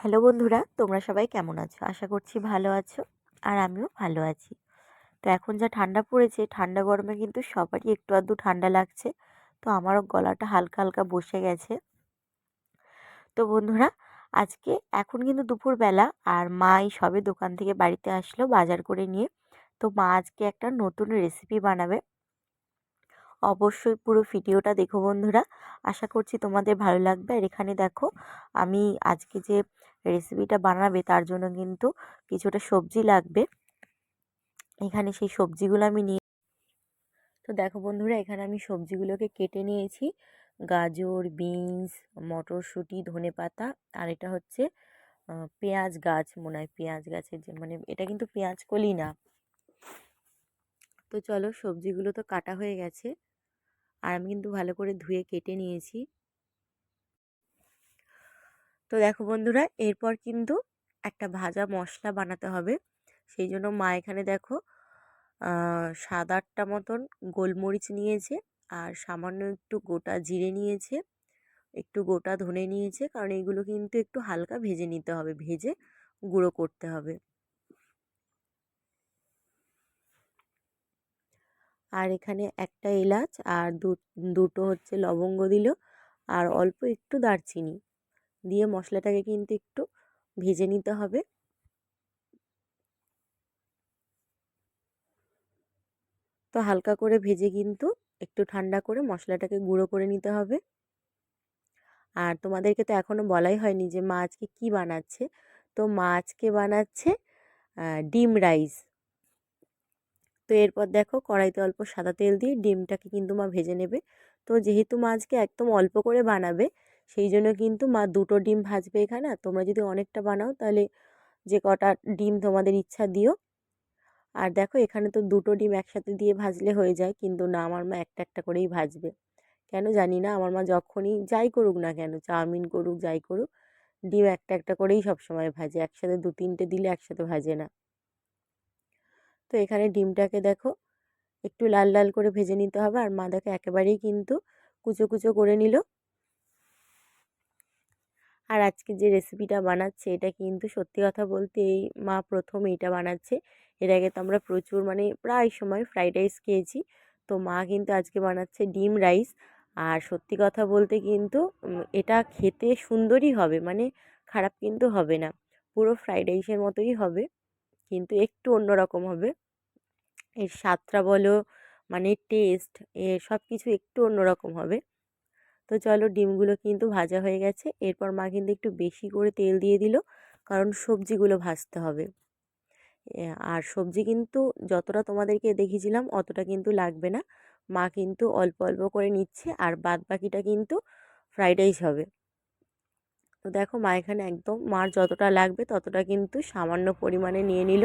Hello বন্ধুরা, তোমরা সবাই কেমন আছো? আশা করছি ভালো আছো আর আমিও ভালো আছি। তো এখন যা ঠান্ডা পড়েছে, ঠান্ডা গরমে কিন্তু সবারই একটু আধটু ঠান্ডা লাগছে। তো আমারও গলাটা হালকা হালকা বসে গেছে। তো বন্ধুরা, আজকে এখন কিন্তু দুপুরবেলা আর মা এই সবে দোকান থেকে বাড়িতে আসলো বাজার করে নিয়ে। তো মা আজকে একটা নতুন রেসিপি বানাবে। অবশ্যই পুরো ভিডিওটা দেখো বন্ধুরা। আশা করছি তোমাদের ভালো লাগবে। আর এখানে দেখো, আমি আজকে যে রেসিপিটা বানাবে, তার জন্য কিন্তু কিছুটা সবজি লাগবে। এখানে সেই সবজিগুলো আমি নিয়ে তো দেখো বন্ধুরা, এখানে আমি সবজিগুলোকে কেটে নিয়েছি। গাজর, বিনস, মটরশুঁটি, ধনে পাতা আর এটা হচ্ছে পেঁয়াজ গাছ, মনে হয় পেঁয়াজ গাছের যে মানে এটা কিন্তু পেঁয়াজ কলি না। তো চলো সবজিগুলো তো কাটা হয়ে গেছে। আর আমি কিন্তু ভালো করে ধুয়ে কেটে নিয়েছি। তো দেখো বন্ধুরা, এরপর কিন্তু একটা ভাজা মশলা বানাতে হবে। সেই জন্য মা এখানে দেখো সাত আটটা মতন গোলমরিচ নিয়েছে আর সামান্য একটু গোটা জিরে নিয়েছে, একটু গোটা ধনে নিয়েছে, কারণ এইগুলো কিন্তু একটু হালকা ভেজে নিতে হবে, ভেজে গুঁড়ো করতে হবে। আর এখানে একটা এলাচ আর দুটো হচ্ছে লবঙ্গ দিল আর অল্প একটু দারচিনি। দিয়ে মশলাটাকে কিন্তু একটু ভেজে নিতে হবে। তো হালকা করে ভেজে কিন্তু একটু ঠান্ডা করে মশলাটাকে গুঁড়ো করে নিতে হবে। আর তোমাদেরকে তো এখনও বলাই হয়নি যে মা আজকে কী বানাচ্ছে। তো মা আজকে বানাচ্ছে ডিম রাইস। তো এরপর দেখো কড়াইতে অল্প সাদা তেল দিয়ে ডিমটাকে কিন্তু মা ভেজে নেবে। তো যেহেতু মা আজকে একদম অল্প করে বানাবে সেই জন্য কিন্তু মা দুটো ডিম ভাজবে এখানে। আর তোমরা যদি অনেকটা বানাও, তাহলে যে কটা ডিম তোমাদের ইচ্ছা দিও। আর দেখো, এখানে তো দুটো ডিম একসাথে দিয়ে ভাজলে হয়ে যায়, কিন্তু না, আমার মা একটা একটা করেই ভাজবে। কেন জানি না, আমার মা যখনই যাই করুক না কেন, চাউমিন করুক, যাই করুক, ডিম একটা একটা করেই সবসময় ভাজে। একসাথে দু তিনটে দিলে একসাথে ভাজে না। তো এখানে ডিমটাকে দেখো, একটু লাল লাল করে ভেজে নিতে হবে। আর মা দেখো, একেবারেই কিন্তু কুচো কুচো করে নিল। আর আজকে যে রেসিপিটা বানাচ্ছে, এটা কিন্তু সত্যি কথা বলতে এই মা প্রথম এইটা বানাচ্ছে। এর আগে তো আমরা প্রচুর মানে প্রায় সময় ফ্রাইড রাইস খেয়েছি। তো মা কিন্তু আজকে বানাচ্ছে ডিম রাইস আর সত্যি কথা বলতে কিন্তু এটা খেতে সুন্দরই হবে মানে খারাপ কিন্তু হবে না। পুরো ফ্রাইড রাইসের মতোই হবে, কিন্তু একটু অন্যরকম হবে। এর স্বাদটা বলো মানে টেস্ট এ সব কিছু একটু অন্যরকম হবে। তো চলো ডিমগুলো কিন্তু ভাজা হয়ে গেছে। এরপর মা কিন্তু একটু বেশি করে তেল দিয়ে দিল, কারণ সবজিগুলো ভাজতে হবে। আর সবজি কিন্তু যতটা তোমাদেরকে দেখিয়েছিলাম অতটা কিন্তু লাগবে না। মা কিন্তু অল্প অল্প করে নিচ্ছে আর বাদ বাকিটা কিন্তু ফ্রাইড রাইস হবে। তো দেখো মা এখানে একদম মার যতটা লাগবে ততটা কিন্তু সামান্য পরিমাণে নিয়ে নিল।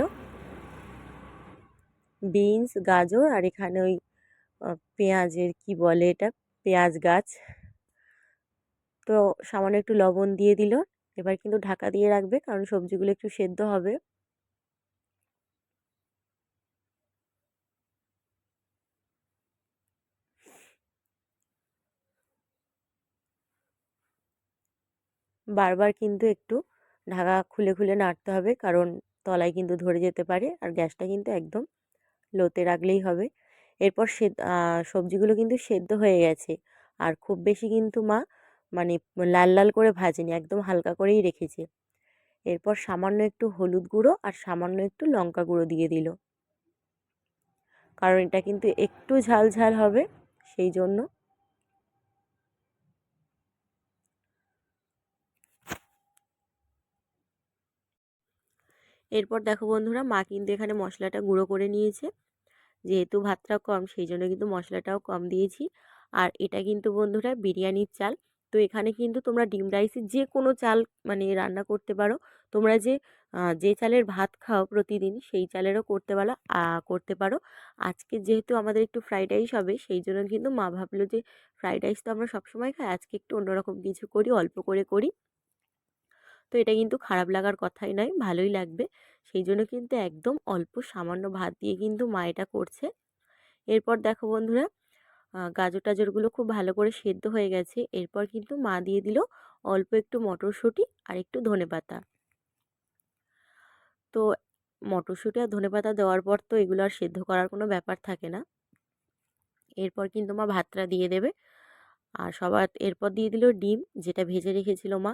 বিনস, গাজর আর এখানে ওই পেঁয়াজের কি বলে এটা? পেঁয়াজ গাছ। তো সামান্য একটু লবণ দিয়ে দিল। এবার কিন্তু ঢাকা দিয়ে রাখবে কারণ সবজিগুলো একটু সেদ্ধ হবে। বারবার কিন্তু একটু ঢাকা খুলে খুলে নাড়তে হবে কারণ তলায় কিন্তু ধরে যেতে পারে আর গ্যাসটা কিন্তু একদম লোতে রাখলেই হবে। এরপর সে সবজিগুলো কিন্তু সেদ্ধ হয়ে গেছে। আর খুব বেশি কিন্তু মা মানে লাল লাল করে ভাজেনি, একদম হালকা করেই রেখেছে। এরপর সামান্য একটু হলুদ গুঁড়ো আর সামান্য একটু লঙ্কা গুঁড়ো দিয়ে দিল। কারণ এটা কিন্তু একটু ঝাল ঝাল হবে, সেই জন্য। এরপর দেখো বন্ধুরা, মা কিন্তু এখানে মশলাটা গুঁড়ো করে নিয়েছে। যেহেতু ভাতটা কম, সেই জন্য কিন্তু মশলাটাও কম দিয়েছি। আর এটা কিন্তু বন্ধুরা, বিরিয়ানির চাল। তো এখানে কিন্তু তোমরা ডিম রাইসে যে কোনো চাল মানে রান্না করতে পারো। তোমরা যে যে চালের ভাত খাও প্রতিদিন সেই চালেরও করতে পারো করতে পারো। আজকে যেহেতু আমাদের একটু ফ্রাইড রাইস হবে, সেই জন্য কিন্তু মা ভাবলো যে, ফ্রাইড রাইস তো আমরা সবসময় খাই, আজকে একটু অন্যরকম কিছু করি, অল্প করে করি। তো এটা কিন্তু খারাপ লাগার কথাই নয়, ভালোই লাগবে। সেই জন্য কিন্তু একদম অল্প সামান্য ভাত দিয়ে কিন্তু মা এটা করছে। এরপর দেখো বন্ধুরা গাজর টাজরগুলো খুব ভালো করে সেদ্ধ হয়ে গেছে। এরপর কিন্তু মা দিয়ে দিল অল্প একটু মটরশুঁটি আর একটু ধনেপাতা তো মটরশুঁটি আর ধনেপাতা দেওয়ার পর তো এগুলো আর সেদ্ধ করার কোনো ব্যাপার থাকে না। এরপর কিন্তু মা ভাতটা দিয়ে দেবে। আর সবার এরপর দিয়ে দিল ডিম, যেটা ভেজে রেখেছিল মা।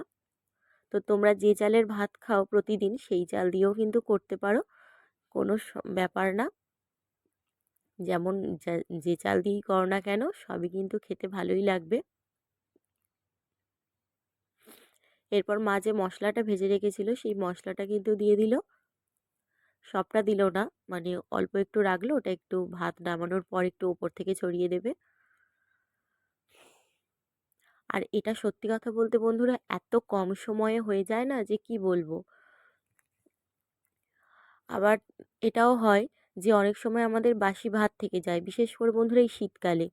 তো তোমরা যে চালের ভাত খাও প্রতিদিন সেই চাল দিয়েও কিন্তু করতে পারো। কোনো ব্যাপার না। যেমন যে চাল দিয়েই করো না কেন, সবই কিন্তু খেতে ভালোই লাগবে। এরপর মা যে মশলাটা ভেজে রেখেছিল, সেই মশলাটা কিন্তু দিয়ে দিল। সবটা দিল না মানে অল্প একটু রাখল, ওটা একটু ভাত নামানোর পর একটু ওপর থেকে ছড়িয়ে দেবে। আর এটা সত্যি কথা বলতে বন্ধুরা, এত কম সময়ে হয়ে যায় না যে কি বলব? আবার এটাও হয় যে অনেক সময় আমাদের বাসি ভাত থেকে যায়। বিশেষ করে বন্ধুরা এই শীতকালে।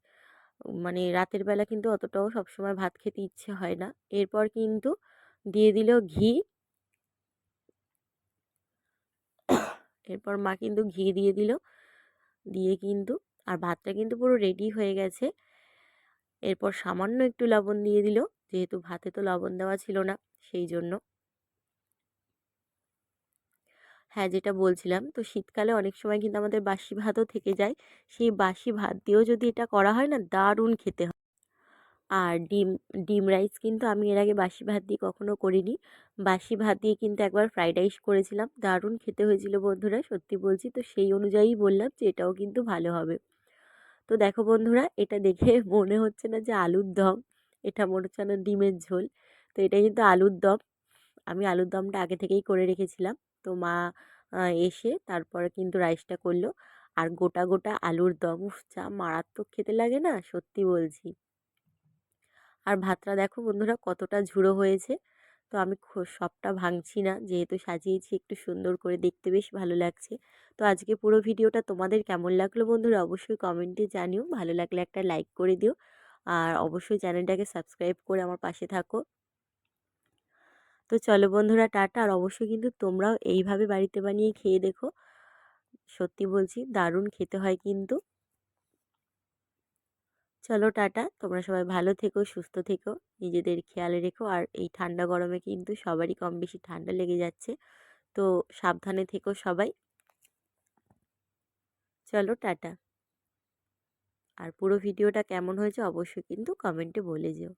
মানে রাতের বেলা কিন্তু অতটাও সবসময় ভাত খেতে ইচ্ছে হয় না। এরপর কিন্তু দিয়ে দিল ঘি। এরপর মা কিন্তু ঘি দিয়ে দিল। দিয়ে কিন্তু, আর ভাতটা কিন্তু পুরো রেডি হয়ে গেছে। এরপর সামান্য একটু লবণ দিয়ে দিল। যেহেতু ভাতে তো লবণ দেওয়া ছিল না সেই জন্য হ্যাঁ যেটা বলছিলাম। তো শীতকালে অনেক সময় কিন্তু আমাদের বাসি ভাতও থেকে যায়। সেই বাসি ভাত দিয়েও যদি এটা করা হয় না, দারুণ খেতে হয়। আর ডিম ডিম রাইস কিন্তু আমি এর আগে বাসি ভাত দিয়ে কখনো করিনি। বাসি ভাত দিয়ে কিন্তু একবার ফ্রাইড রাইস করেছিলাম। দারুণ খেতে হয়েছিল বন্ধুরা, সত্যি বলছি। তো সেই অনুযায়ী বললাম যে এটাও কিন্তু ভালো হবে। তো দেখো বন্ধুরা, এটা দেখে মনে হচ্ছে না যে আলুর দম, এটা মনে হচ্ছে না ডিমের ঝোল। তো এটা কিন্তু আলুর দম। আমি আলুর দমটা আগে থেকেই করে রেখেছিলাম। তো মা এসে তারপরে কিন্তু রাইসটা করল। আর গোটা গোটা আলুর দম যা মারাত্মক খেতে লাগে না, সত্যি বলছি। আর ভাতটা দেখো বন্ধুরা কতটা ঝুড়ো হয়েছে। তো আমি সবটা ভাঙছি না, যেহেতু সাজিয়েছি একটু সুন্দর করে দেখতে বেশ ভালো লাগছে। তো আজকে পুরো ভিডিওটা তোমাদের কেমন লাগল বন্ধুরা অবশ্যই কমেন্টে জানিও। ভালো লাগলে একটা লাইক করে দিও। আর অবশ্যই চ্যানেলটাকে সাবস্ক্রাইব করে আমার পাশে থাকো। তো চলো বন্ধুরা, টাটা। আর অবশ্যই কিন্তু তোমরাও এইভাবে বাড়িতে বানিয়ে খেয়ে দেখো। সত্যি বলছি, দারুণ খেতে হয় কিন্তু। চলো টাটা। তোমরা সবাই ভালো থেকো, সুস্থ থেকো, নিজেদের খেয়াল রেখো। আর এই ঠান্ডা গরমে কিন্তু সবারই কম বেশি ঠান্ডা লেগে যাচ্ছে। তো সাবধানে থেকো সবাই। চলো টাটা। আর পুরো ভিডিওটা কেমন হয়েছে অবশ্যই কিন্তু কমেন্টে বলে যেও।